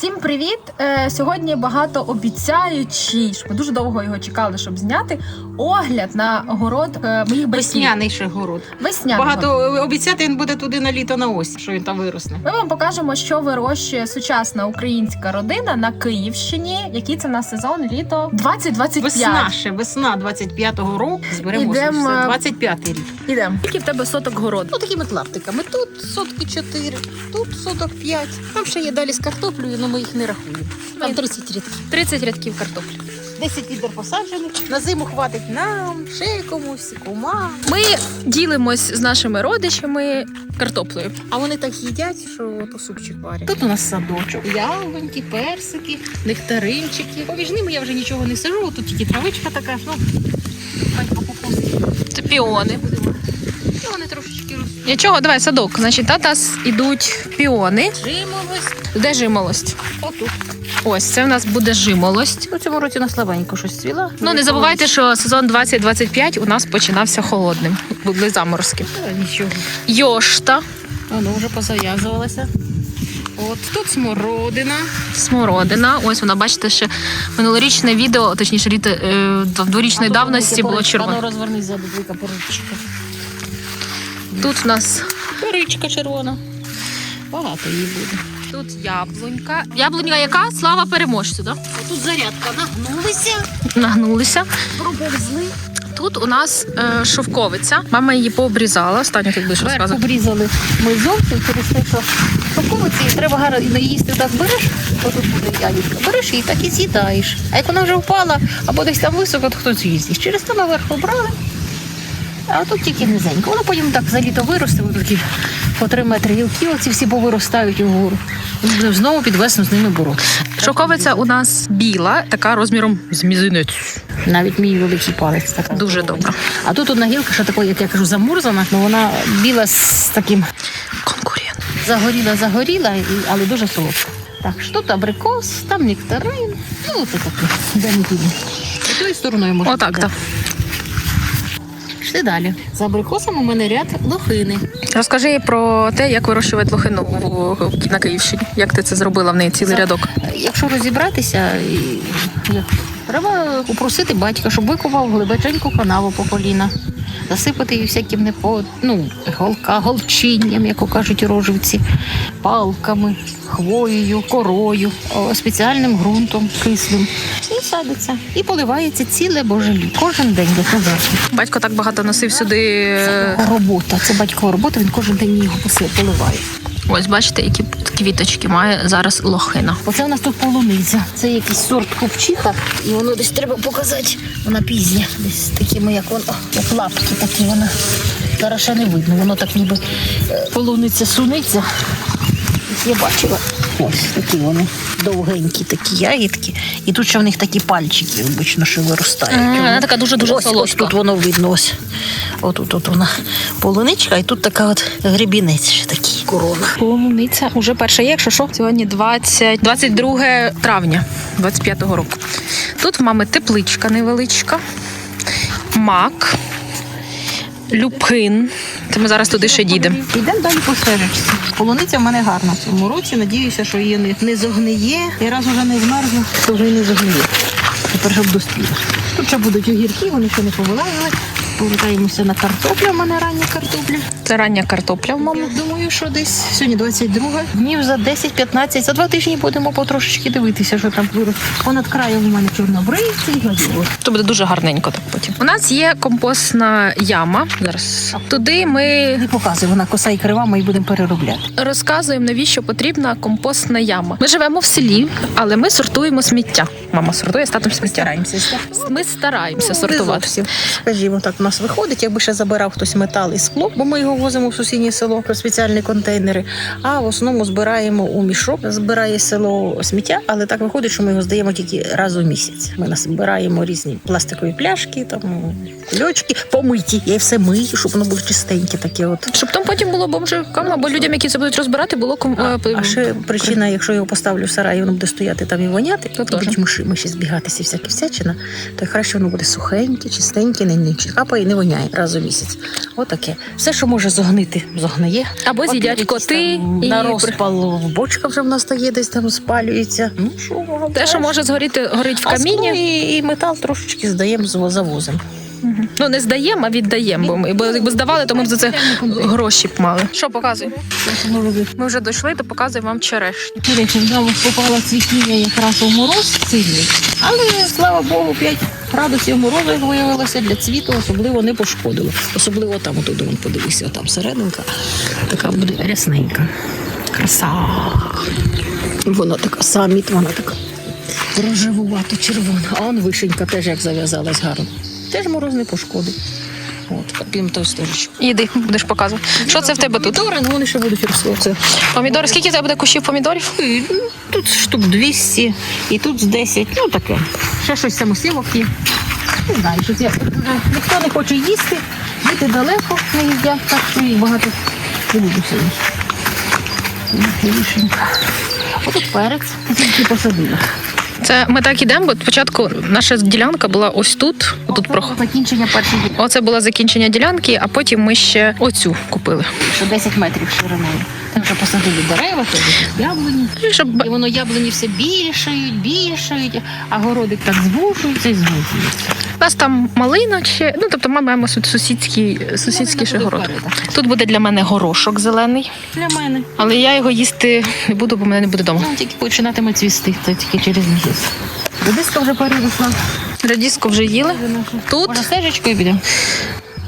Всім привіт! Е, сьогодні багато обіцяючий. Ми дуже довго його чекали, щоб зняти. Огляд на город е, моїх батьків. Весняний ще город. Весняний. Багато обіцяти він буде туди на літо на ось, що він там виросне. Ми вам покажемо, що вирощує сучасна українська родина на Київщині. Який це на сезон літо 2025. Весна ще, весна 25-го року. Зберемо Ідем, е, 25-й рік. Ідемо. Скільки в тебе соток городу? Ну такими клаптиками. Тут сотки 4, тут соток 5. Там ще є далі з картоплею, але ми їх не рахуємо. Там 30 рядків. 30 рядків картоплі. 10 відер посаджених. На зиму хватить нам, ще комусь, кумам. Ми ділимось з нашими родичами картоплею. А вони так їдять, що то супчик варять. Тут у нас садочок. Яблуньки, персики, нектаринчики. Поміж ними я вже нічого не сижу, тут тільки травичка така, ну, батько попустить. Це піони. І вони трошечки ростуть. Нічого, давай садок. Значить, та нас ідуть піони. Жимолость. Де жимолость? Отут. Ось це в нас буде жимолость. У цьому році на слабенько щось цвіла. Ну не забувайте, що сезон 2025 у нас починався холодним. Були заморозки. Та Нічого. Йошта, Воно вже позав'язувалося. От тут смородина. смородина. Ось вона, бачите, ще минулорічне відео, точніше, літо е, дворічної давності було Ну червоне. розвернись ззаду, двійка поричка. Тут в нас Поричка червона. Багато її буде. тут яблунька. Яблунька яка? Слава переможцю, так? А тут зарядка нагнулися, Нагнулися. проповзли. Тут у нас е, шовковиця. Мама її пообрізала. Останню будеш Верх розказувати. обрізали ми зовсім через те, що шовковиці треба гарно їсти так береш, то тут буде ягідка. Береш і так і з'їдаєш. А як вона вже впала або десь там високо, то хто з'їсть. Через то ми верх обрали. А тут тільки низенько. Воно потім так за літо виросте, воно такі по три метри гілки, оці всі повиростають угору. Будемо знову під весну з ними боротися. Шовковиця у нас біла, така розміром з мізинець. Навіть мій великий палець така. Дуже добре. А тут одна гілка, що такої, як я кажу, замурзана, але вона біла з таким Конкурент. Загоріла, загоріла, але дуже солодка. Так, що тут абрикос, там нектарин. Ну, це таке, де не піде. І тою стороною можна. Отак, так. Пішли далі. За абрикосом у мене ряд лохини. Розкажи про те, як вирощувати лохину на Київщині. Як ти це зробила в неї цілий Це- рядок? Якщо розібратися, треба попросити батька, щоб викопав глибоченьку канаву по коліна. Засипати її всяким непо... ну, голка, голчинням, як кажуть роживці, палками, хвоєю, корою, спеціальним ґрунтом кислим. Садиться. І поливається ціле боже літо. Кожен день до поверхні. Батько так багато носив сюди. е, Робота, це батькова робота, він кожен день його поливає. Ось бачите, які квіточки має зараз лохина. Оце у нас тут полуниця. Це якийсь сорт купчиха, і воно десь треба показати. Вона пізня. Десь такими, як воно, як лапки такі вона. Ще не видно. Воно так ніби е, полуниця суниться. Я бачила. Ось такі вони довгенькі такі ягідки. І тут ще в них такі пальчики обично, що виростають. М, вона така дуже-дуже ось, солодка. Ось тут воно видно. Ось. Отут от вона полуничка, і тут така от гребінець ще такий корона. Полуниця уже перша є, якщо що. Сьогодні 20, 22 травня 25-го року. Тут в мами тепличка невеличка, мак, люпин. Це ми зараз туди ще дійдемо. Йдемо далі по стежечці. Полуниця в мене гарна в цьому році. Надіюся, що її не, не зогниє. І раз уже не змерзла, то вже й не зогниє. Тепер щоб доспіла. Тут ще будуть огірки, вони ще не повилазили. Повертаємося на картоплю. У мене рання картопля. Це рання картопля в мами. Я думаю, що десь сьогодні 22 днів за 10-15, за два тижні будемо потрошечки дивитися, що там вирос. Понад краєм у мене чорнобривці і гладіли. То буде дуже гарненько так потім. У нас є компостна яма. Зараз туди ми Не показує, вона коса і крива, ми її будемо переробляти. розказуємо, навіщо потрібна компостна яма. Ми живемо в селі, але ми сортуємо сміття. Мама сортує статом сміття. Стараємося. Ми стараємося Ну, сортувати. Скажімо так, у нас виходить, якби ще забирав хтось метал і скло, бо ми його возимо в сусіднє село про спеціальні контейнери. А в основному збираємо у мішок. Збирає село сміття, але так виходить, що ми його здаємо тільки раз у місяць. Ми збираємо різні пластикові пляшки, там кульочки, помиті. Я все мию, щоб воно було чистеньке таке. От. Щоб там потім було бомжикам або людям, які це будуть розбирати, було ком... А, е, а ще причина, якщо його поставлю в сарай, воно буде стояти там і воняти, То будуть миші, миші збігатися, всякі всячина, то краще воно буде сухеньке, чистеньке, не, не капає і не воняє раз у місяць. Отаке. Все, що може зогнити, зогниє. Або з'їдять коти і на розпалу, розпал в бочка вже в нас є, десь там спалюється. Ну що, Те, що може згоріти, горить в каміні. і, і метал трошечки здаємо завозимо. завозом. Ну не здаємо, а віддаємо. Бо ми бо якби здавали, то ми б за це гроші б мали. Що показуй? Ми вже дійшли, то показуй вам черешню. Знову попало цвітіння якраз у мороз сильний, але слава Богу, 5 градусів морозу, виявилося, для цвіту особливо не пошкодило. Особливо там, отуди, вон, подивися, там серединка, така буде рясненька. Краса. Вона така саміт, вона така рожевувато червона. А он вишенька теж як зав'язалась гарно. Теж мороз не пошкодив. От, крім того стежечку. Іди, будеш показувати. Що це в тебе тут? Помідори, ну вони ще будуть рости. Оце Помідори, скільки в тебе буде кущів помідорів? І, ну, Тут штук 200, і тут з 10, ну таке. Ще щось самосівок є. Не знаю, щось я ніхто не хоче їсти, діти далеко не їдять, так що їх багато не буду сьогодні. Вишенька. Отут перець, тільки посадила. Це ми так ідемо, бо спочатку наша ділянка була ось тут. Тут прох... закінчення першої ділянки, Оце було закінчення ділянки, а потім ми ще оцю купили. що 10 метрів шириною. Так що посадили дерева, теж яблуні. Щоб І воно яблуні все більшають, більшають, а городик так звужується і звужується. у нас там малина ще. Ну тобто ми маємо су- сусідський, сусідський ще город. Тут буде для мене горошок зелений, Для мене. але я його їсти не буду, бо мене не буде вдома. Ну, тільки починатиме цвісти, це тільки через місяць. Редиска вже переросла. Радіску вже їли. Тут стежечкою підемо?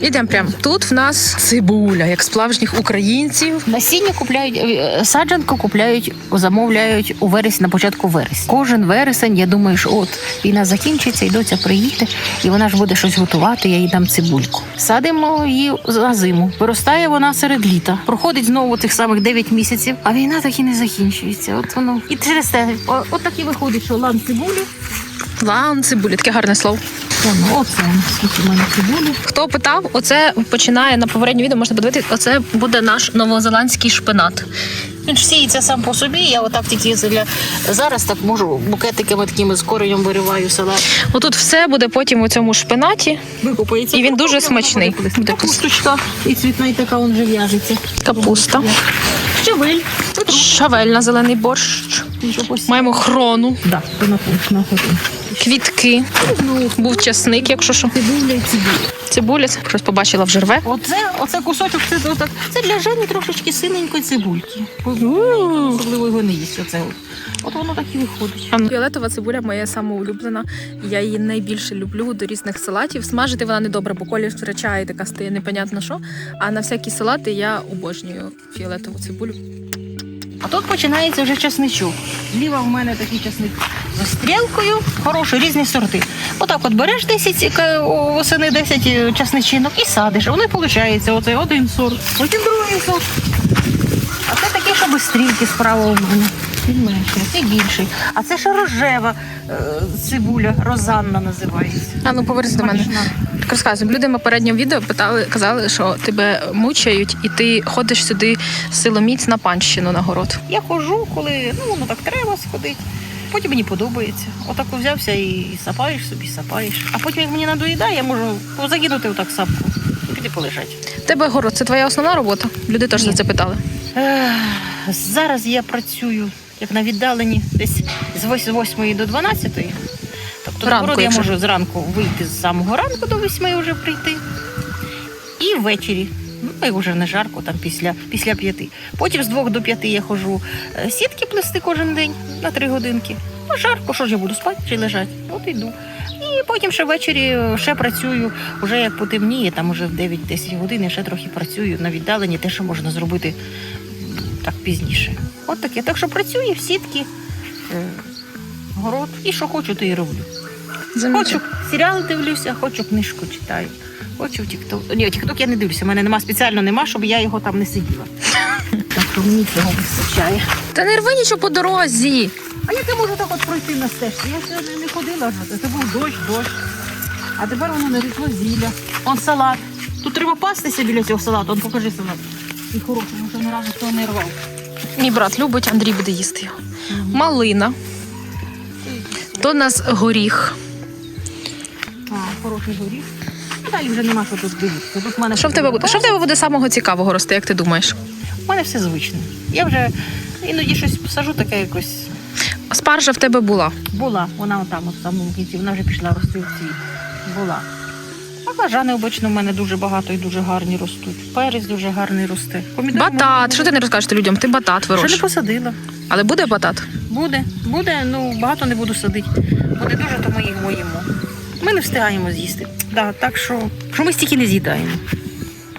ідемо прямо. Тут в нас цибуля, як справжніх українців. Насіння купляють, е, саджанку купляють, замовляють у вересні, на початку вересня. Кожен вересень, я думаю, що от війна закінчиться, і доця приїде, і вона ж буде щось готувати, я їй дам цибульку. Садимо її на зиму. Виростає вона серед літа. Проходить знову тих самих 9 місяців, а війна так і не закінчується. От воно. І через те, от так і виходить, що лан цибулі. Лан цибулі, таке гарне слово. Воно, оце скільки мене цибулі. Хто питав, оце починає на попереднє відео, можна подивитися, оце буде наш новозеландський шпинат. Він ж сіється сам по собі. Я отак тільки для зараз так можу букетиками такими з коренем вириваю салат. Отут все буде потім у цьому шпинаті. Викупається. І він дуже смачний. Буде Капусточка і цвітна, і така вже в'яжеться. Капуста. Щавель. Шавель на зелений борщ. Маємо хрону, Да, то на на квітки. Був часник, якщо що. Цибуля і цибуля. Цибуля, це щось побачила вже рве. Оце, оце кусочок, це, отак, це для Жені трошечки синенької цибульки. Особливо його не їсть. Оце. от. От воно так і виходить. Фіолетова цибуля моя самоулюблена. Я її найбільше люблю до різних салатів. Смажити вона не добре, бо колір втрачає така стає непонятно що. А на всякі салати я обожнюю фіолетову цибулю. А тут починається вже часничок. Зліва в мене такий часник з стрілкою, хороший, різні сорти. Отак от береш 10 ка- о, восени 10 часничинок і садиш. Вони виходить, оцей один сорт, потім другий сорт. А це таке, що без стрілки справа у мене. Він менший, це більший. А це ще рожева е, цибуля, розанна називається. А ну повернись до мене. Так люди в попередньому відео питали, казали, що тебе мучають, і ти ходиш сюди силоміць на панщину на город. Я ходжу, коли ну воно так треба сходити. Потім мені подобається. Отак взявся і, і сапаєш собі, сапаєш. А потім, як мені надоїдає, я можу закинути отак сапку і піти полежати. Тебе город це твоя основна робота? Люди теж за це питали. Ех, Зараз я працюю як на віддаленні десь з 8 до 12. Тобто Ранку, я можу зранку вийти з самого ранку до 8 вже прийти. І ввечері. Ну, як вже не жарко, там після, після п'яти. Потім з двох до п'яти я ходжу е, сітки плести кожен день на три годинки. Ну, жарко, що ж я буду спати чи лежати? От йду. І потім ще ввечері е, ще працюю, вже як потемніє, там вже в 9-10 годин я ще трохи працюю на віддаленні, те, що можна зробити так пізніше. От таке. Так що працюю в сітки, е, город, і що хочу, то і роблю. Хочу серіал дивлюся, хочу книжку читаю. Хочу в Тікток. Ні, Тікток я не дивлюся, в мене нема спеціально нема, щоб я його там не сиділа. Так що мені цього вистачає. Та не рви нічого по дорозі. А як я можу так от пройти на стежці? Я сьогодні не ходила вже. Це був дощ, дощ. А тепер воно наросло зілля. Он салат. Тут треба пастися біля цього салату. Он покажи салат. І хороший, може ні разу хто не рвав. Мій брат любить, Андрій буде їсти його. Малина. То у нас горіх. А, хороший горіх. Далі вже нема що тут дивитися. Тут в мене Що в тебе буде? Що в тебе буде самого цікавого рости, як ти думаєш? У мене все звичне. Я вже іноді щось посажу таке якось. Спаржа в тебе була. Була, вона отам, от в самому кінці, вона вже пішла рости в цвіт. Була. А бажани обично в мене дуже багато і дуже гарні ростуть. Перець дуже гарний росте. Помідори в мене Батат. Що ти не розкажеш людям? Ти батат Ще не вирощуєш. посадила. Але буде батат? Буде, буде, ну багато не буду садити. Буде дуже, то ми його їмо. Ми не встигаємо з'їсти. Да, так що, що ми стільки не з'їдаємо.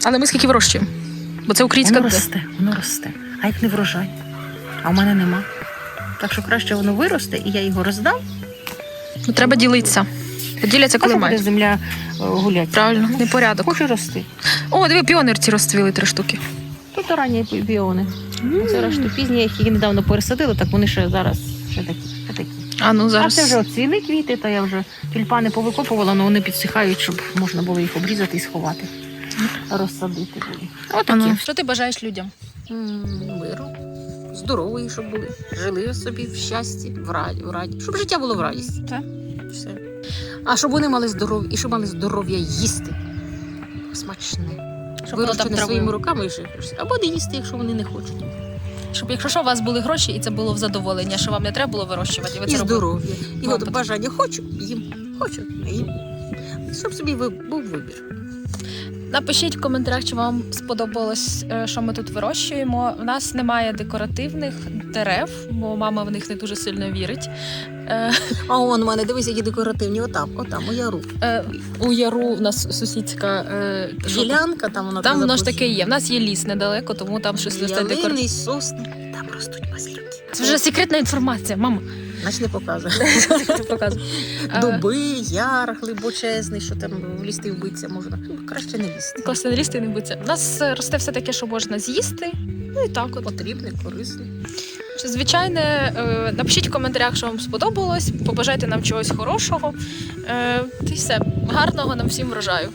Але ми скільки вирощуємо? Бо це українська Воно росте, воно росте. А як не врожай? А в мене нема. Так що краще воно виросте, і я його роздам. Ну, треба ділитися. Поділяться, коли буде мають. земля е, гулять. Правильно, непорядок. Хоче рости. О, диви, піонерці розцвіли три штуки. Тут ранні пі- біони. Це решта пізні, я їх недавно пересадила, так вони ще зараз ще такі. Ще такі. А ну А це вже оціли квіти, та я вже тюльпани повикопувала, але вони підсихають, щоб можна було їх обрізати і сховати. Розсадити Отакі. ну, Що ти бажаєш людям? Миру. Здорові, щоб були. Жили собі в щасті, в раді, в раді. Щоб життя було в радісті. Так. Все. А щоб вони мали здоров'я, і щоб мали здоров'я їсти. Смачне. Щоб там своїми руками і ще. Або не їсти, якщо вони не хочуть. Щоб якщо що, у вас були гроші, і це було в задоволення, що вам не треба було вирощувати, і ви і це робили. здоров'я. І от бажання хочу, їм. Хочу, їм. Щоб собі ви- був вибір. Напишіть в коментарях, чи вам сподобалось, е, що ми тут вирощуємо. У нас немає декоративних дерев, бо мама в них не дуже сильно вірить. Е, А он у мене, дивись, які декоративні, отам, отам, у яру. е, у яру у нас сусідська е, жопа. Ділянка, там вона Там воно ж таке є. В нас є ліс недалеко, тому там щось росте декоративне. Ялини, сосни, там ростуть маслюки. Це вже секретна інформація, мама. Значить, не показує. Е, Дуби, яр глибочезний, що там влізти вбитися можна. Ну, Краще не лізти. Не лізти не будеться. У нас е, росте все таке, що можна з'їсти. Ну і так от. Потрібне, корисне. Звичайне, е, напишіть в коментарях, що вам сподобалось, побажайте нам чогось хорошого. Е, Та й все. Гарного нам всім врожаю.